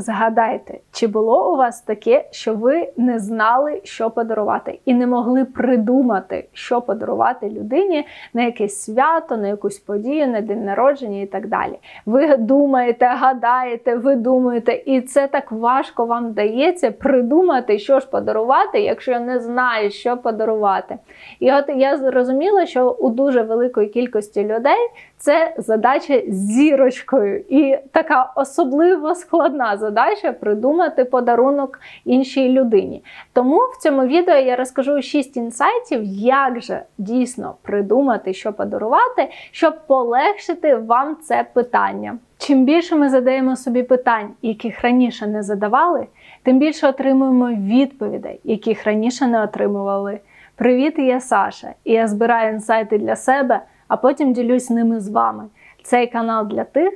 Згадайте, чи було у вас таке, що ви не знали, що подарувати, і не могли придумати, що подарувати людині на якесь свято, на якусь подію, на день народження і так далі. Ви думаєте, гадаєте, ви думаєте, і це так важко вам вдається придумати, що ж подарувати, якщо не знаєш, що подарувати. І от я зрозуміла, що у дуже великої кількості людей це задача з зірочкою, і така особливо складна задача придумати подарунок іншій людині. Тому в цьому відео я розкажу 6 інсайтів, як же дійсно придумати, що подарувати, щоб полегшити вам це питання. Чим більше ми задаємо собі питань, яких раніше не задавали, тим більше отримуємо відповідей, яких раніше не отримували. Привіт, я Саша, і я збираю інсайти для себе, а потім ділюсь ними з вами. Цей канал для тих,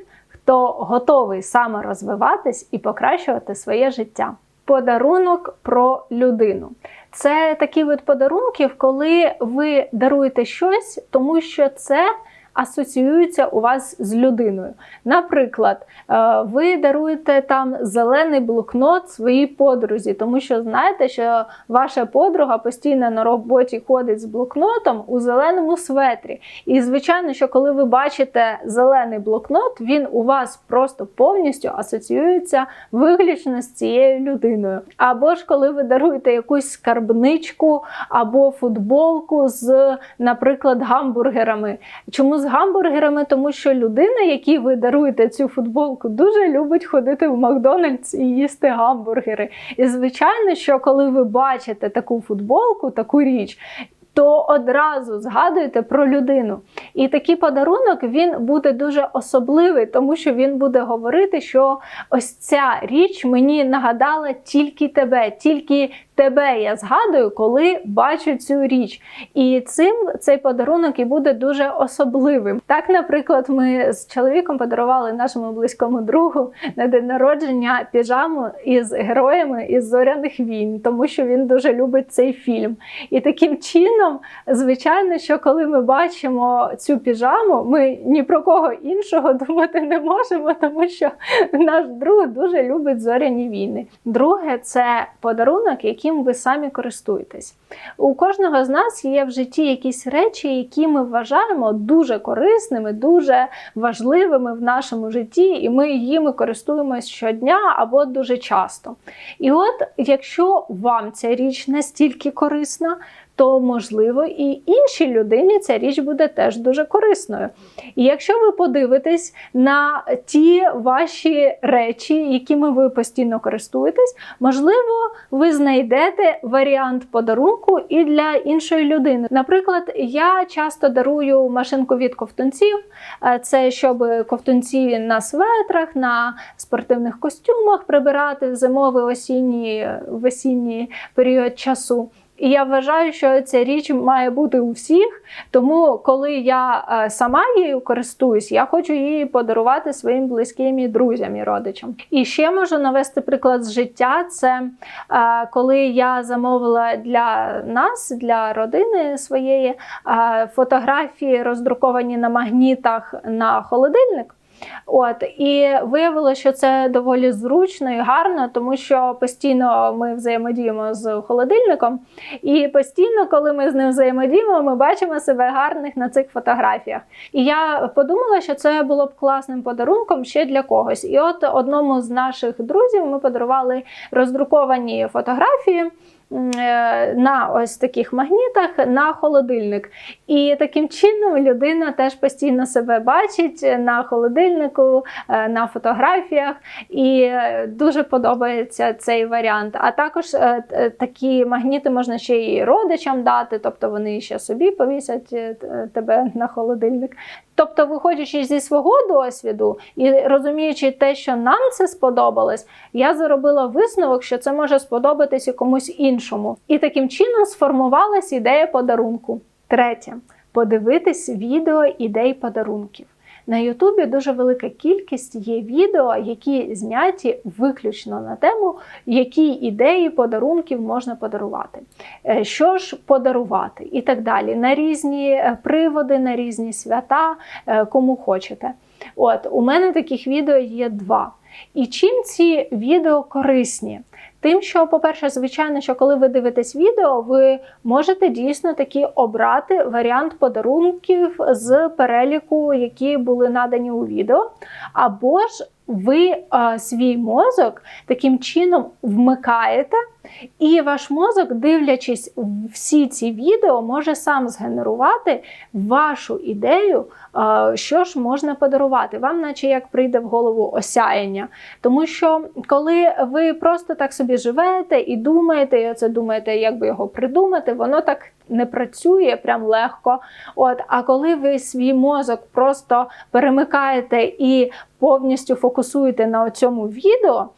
хто готовий саме розвиватись і покращувати своє життя. Подарунок про людину. Це такий вид подарунків, коли ви даруєте щось, тому що це асоціюється у вас з людиною. Наприклад, е, ви даруєте там зелений блокнот своїй подрузі, тому що знаєте, що ваша подруга постійно на роботі ходить з блокнотом у зеленому светрі. І, звичайно, що коли ви бачите зелений блокнот, він у вас просто повністю асоціюється виключно з цією людиною. Або ж коли ви даруєте якусь скарбничку або футболку з, наприклад, гамбургерами. Чому з гамбургерами? Тому що людина, якій ви даруєте цю футболку, дуже любить ходити в Макдональдс і їсти гамбургери. І звичайно, що коли ви бачите таку футболку, таку річ. То одразу згадуєте про людину. І такий подарунок він буде дуже особливий, тому що він буде говорити, що ось ця річ мені нагадала тільки тебе, тільки тебе я згадую, коли бачу цю річ. І цим цей подарунок і буде дуже особливим. Так, наприклад, ми з чоловіком подарували нашому близькому другу на день народження піжаму із героями із зоряних війн, тому що він дуже любить цей фільм. І таким чином, звичайно, що коли ми бачимо цю піжаму, ми ні про кого іншого думати не можемо, тому що наш друг дуже любить зоряні війни. Друге, це подарунок, який яким ви самі користуєтесь. У кожного з нас є в житті якісь речі, які ми вважаємо дуже корисними, дуже важливими в нашому житті, і ми їми користуємось щодня або дуже часто. І от, якщо вам ця річ настільки корисна, то можливо і іншій людині ця річ буде теж дуже корисною. І якщо ви подивитесь на ті ваші речі, якими ви постійно користуєтесь, можливо, ви знайдете варіант подарунку і для іншої людини. Наприклад, я часто дарую машинку від ковтунців, е, це щоб ковтунці на светрах, на спортивних костюмах прибирати в зимовий осінній в осінній період часу. І я вважаю, що ця річ має бути у всіх. Тому, коли я е, сама її користуюсь, я хочу її подарувати своїм близьким і друзям і родичам. І ще можу навести приклад з життя: це е, коли я замовила для нас, для родини своєї е, фотографії, роздруковані на магнітах на холодильник. От і виявилося, що це доволі зручно і гарно, тому що постійно ми взаємодіємо з холодильником, і постійно, коли ми з ним взаємодіємо, ми бачимо себе гарних на цих фотографіях. І я подумала, що це було б класним подарунком ще для когось. І от одному з наших друзів ми подарували роздруковані фотографії. Е, на ось таких магнітах на холодильник. І таким чином людина теж постійно себе бачить на холодильнику, е, на фотографіях, і е, дуже подобається цей варіант. А також такі магніти можна ще й родичам дати, тобто вони ще собі повісять тебе на холодильник. Тобто, виходячи зі свого досвіду і розуміючи те, що нам це сподобалось, я заробила висновок, що це може сподобатися комусь іншому. І таким чином сформувалась ідея подарунку. Третє подивитись відео ідей подарунків. На Ютубі дуже велика кількість є відео, які зняті виключно на тему, які ідеї подарунків можна подарувати, е, що ж подарувати, і так далі. На різні е, приводи, на різні свята, е, кому хочете. От, У мене таких відео є два. І чим ці відео корисні? Тим, що, по-перше, звичайно, що коли ви дивитесь відео, ви можете дійсно таки обрати варіант подарунків з переліку, які були надані у відео, або ж ви а, свій мозок таким чином вмикаєте, і ваш мозок, дивлячись всі ці відео, може сам згенерувати вашу ідею, що ж можна подарувати. Вам, наче як прийде в голову осяяння. Тому що коли ви просто так собі живете і думаєте, і оце думаєте, як би його придумати, воно так не працює прям легко. От, А коли ви свій мозок просто перемикаєте і повністю фокусуєте на цьому відео,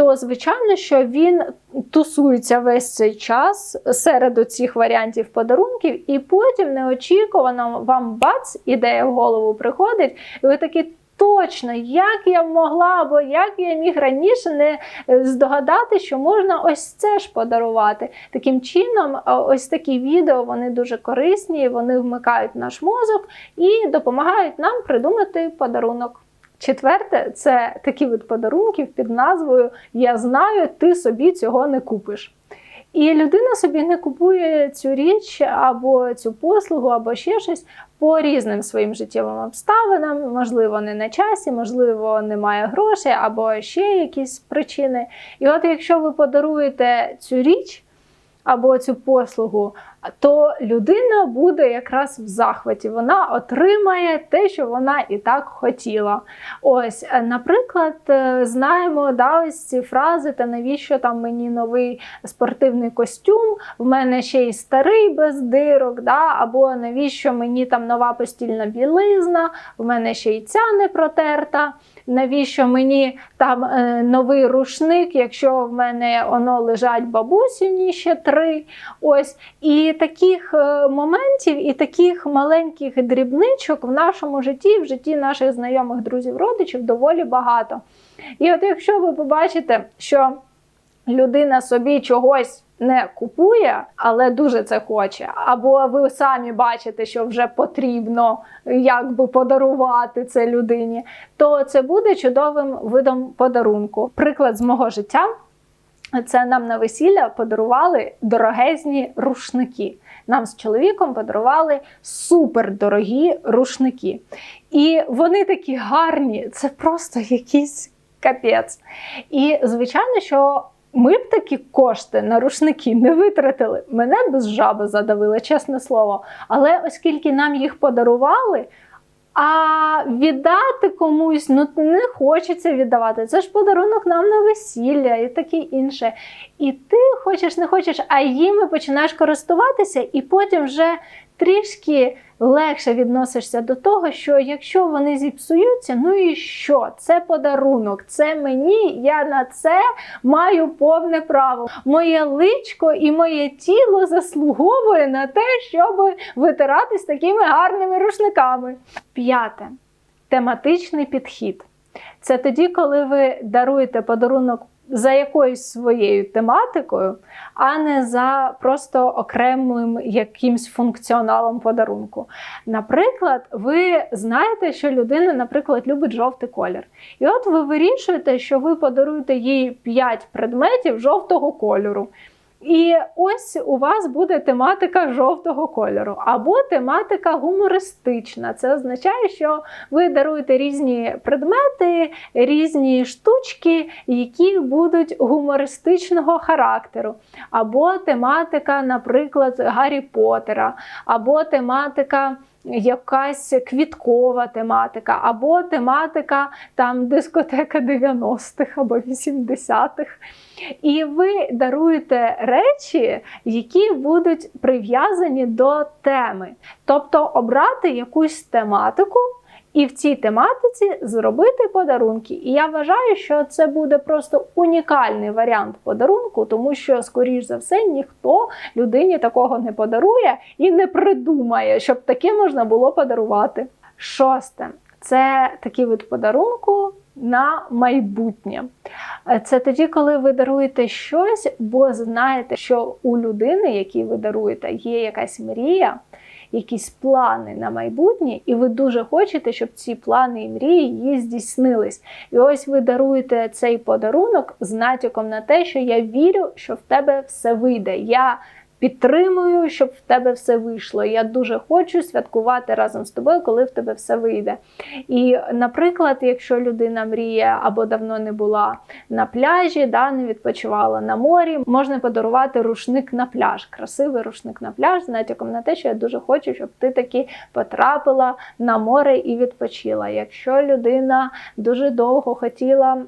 то звичайно, що він тусується весь цей час серед цих варіантів подарунків, і потім неочікувано вам бац, ідея в голову приходить, і ви такі. Точно, як я могла, або як я міг раніше не здогадати, що можна ось це ж подарувати. Таким чином, ось такі відео вони дуже корисні, вони вмикають наш мозок і допомагають нам придумати подарунок. Четверте, це такий вид подарунків під назвою Я знаю, ти собі цього не купиш. І людина собі не купує цю річ або цю послугу, або ще щось по різним своїм життєвим обставинам. Можливо, не на часі, можливо, немає грошей, або ще якісь причини. І от якщо ви подаруєте цю річ або цю послугу, то людина буде якраз в захваті. Вона отримає те, що вона і так хотіла. Ось, е, наприклад, е, знаємо да, ось ці фрази, та навіщо там мені новий спортивний костюм, в мене ще й старий без дирок, да, або навіщо мені там нова постільна білизна, в мене ще й ця не протерта. Навіщо мені там е, новий рушник, якщо в мене воно лежать бабусіні ще три. Ось. І таких е, моментів, і таких маленьких дрібничок в нашому житті, в житті наших знайомих друзів, родичів доволі багато. І от якщо ви побачите, що людина собі чогось не купує, але дуже це хоче. Або ви самі бачите, що вже потрібно якби подарувати це людині, то це буде чудовим видом подарунку. Приклад з мого життя. Це нам на весілля подарували дорогезні рушники. Нам з чоловіком подарували супердорогі рушники. І вони такі гарні, це просто якийсь капець. І звичайно, що ми б такі кошти на рушники не витратили. Мене без жаби задавили, чесне слово. Але оскільки нам їх подарували, а віддати комусь ну не хочеться віддавати. Це ж подарунок нам на весілля і таке інше. І ти хочеш, не хочеш, а їми починаєш користуватися, і потім вже трішки легше відносишся до того, що якщо вони зіпсуються, ну і що? Це подарунок, це мені, я на це маю повне право. Моє личко і моє тіло заслуговує на те, щоб витиратись такими гарними рушниками. П'яте тематичний підхід. Це тоді, коли ви даруєте подарунок за якоюсь своєю тематикою, а не за просто окремим якимсь функціоналом подарунку. Наприклад, ви знаєте, що людина, наприклад, любить жовтий колір. І от ви вирішуєте, що ви подаруєте їй 5 предметів жовтого кольору. І ось у вас буде тематика жовтого кольору, або тематика гумористична. Це означає, що ви даруєте різні предмети, різні штучки, які будуть гумористичного характеру, або тематика, наприклад, Гаррі Поттера, або тематика якась квіткова тематика, або тематика там дискотека 90-х або 80-х. І ви даруєте речі, які будуть прив'язані до теми. Тобто обрати якусь тематику. І в цій тематиці зробити подарунки. І я вважаю, що це буде просто унікальний варіант подарунку, тому що, скоріш за все, ніхто людині такого не подарує і не придумає, щоб таке можна було подарувати. Шосте це такий вид подарунку. На майбутнє. Це тоді, коли ви даруєте щось, бо знаєте, що у людини, якій ви даруєте, є якась мрія, якісь плани на майбутнє, і ви дуже хочете, щоб ці плани і мрії її здійснились. І ось ви даруєте цей подарунок з натяком на те, що я вірю, що в тебе все вийде. Я Підтримую, щоб в тебе все вийшло. Я дуже хочу святкувати разом з тобою, коли в тебе все вийде. І, наприклад, якщо людина мріє або давно не була на пляжі, да, не відпочивала на морі, можна подарувати рушник на пляж, красивий рушник на пляж, з натяком на те, що я дуже хочу, щоб ти таки потрапила на море і відпочила. Якщо людина дуже довго хотіла.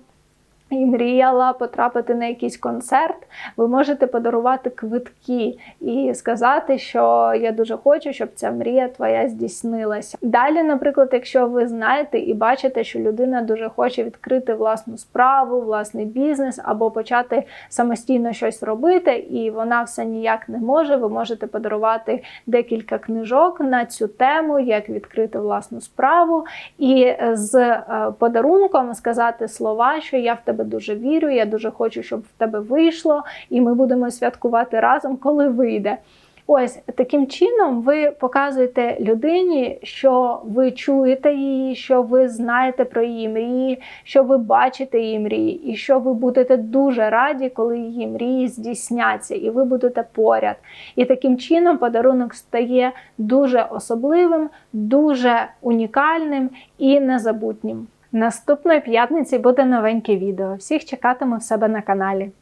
І мріяла потрапити на якийсь концерт, ви можете подарувати квитки і сказати, що я дуже хочу, щоб ця мрія твоя здійснилася. Далі, наприклад, якщо ви знаєте і бачите, що людина дуже хоче відкрити власну справу, власний бізнес або почати самостійно щось робити, і вона все ніяк не може, ви можете подарувати декілька книжок на цю тему, як відкрити власну справу, і з е, подарунком сказати слова, що я в тебе дуже вірю, я дуже хочу, щоб в тебе вийшло, і ми будемо святкувати разом, коли вийде. Ось таким чином ви показуєте людині, що ви чуєте її, що ви знаєте про її мрії, що ви бачите її мрії, і що ви будете дуже раді, коли її мрії здійсняться, і ви будете поряд. І таким чином подарунок стає дуже особливим, дуже унікальним і незабутнім. Наступної п'ятниці буде новеньке відео. Всіх чекатиму в себе на каналі.